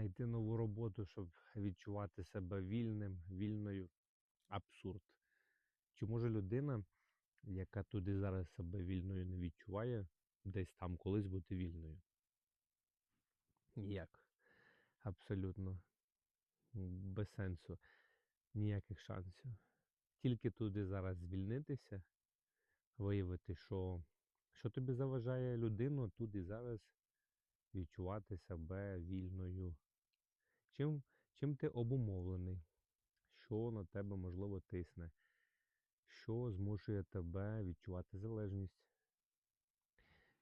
знайти нову роботу, щоб відчувати себе вільним, вільною. Абсурд. Чи може людина, яка туди зараз себе вільною не відчуває, десь там колись бути вільною? Ніяк. Абсолютно. Без сенсу. Ніяких шансів. Тільки туди зараз звільнитися, виявити, що, що тобі заважає людину тут і зараз відчувати себе вільною. Чим, чим ти обумовлений, що на тебе можливо тисне, що змушує тебе відчувати залежність.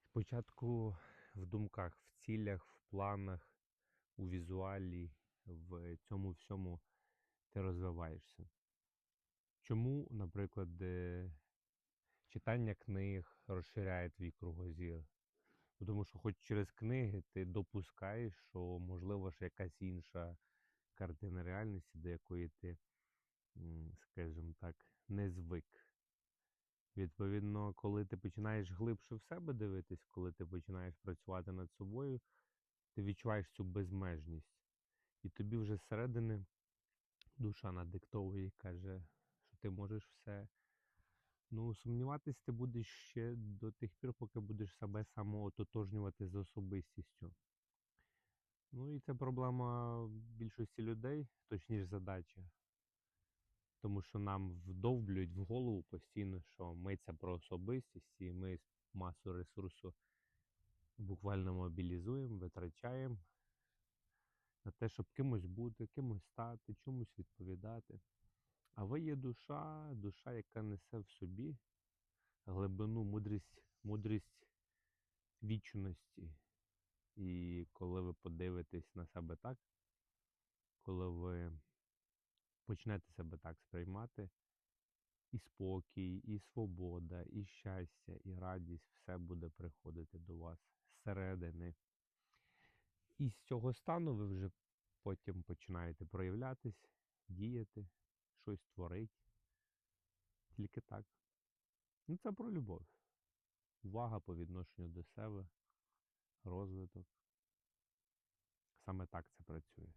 Спочатку в думках, в цілях, в планах, у візуалі, в цьому всьому ти розвиваєшся. Чому, наприклад, е, читання книг розширяє твій кругозір? Тому що хоч через книги ти допускаєш, що можливо ж якась інша картина реальності, до якої ти, скажімо так, не звик. Відповідно, коли ти починаєш глибше в себе дивитись, коли ти починаєш працювати над собою, ти відчуваєш цю безмежність. І тобі вже зсередини душа надиктовує і каже, що ти можеш все. Ну, сумніватись ти будеш ще до тих пір, поки будеш себе самоототожнювати з особистістю. Ну і це проблема більшості людей, точніше задача. Тому що нам вдовблюють в голову постійно, що ми це про особистість, і ми масу ресурсу буквально мобілізуємо, витрачаємо на те, щоб кимось бути, кимось стати, чомусь відповідати. А ви є душа, душа, яка несе в собі глибину, мудрість, мудрість вічності. І коли ви подивитесь на себе так, коли ви почнете себе так сприймати, і спокій, і свобода, і щастя, і радість все буде приходити до вас зсередини. І з цього стану ви вже потім починаєте проявлятись, діяти, щось творить. Тільки так. Ну, це про любов. Увага по відношенню до себе, розвиток. Саме так це працює.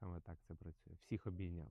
Саме так це працює. Всіх обійняв.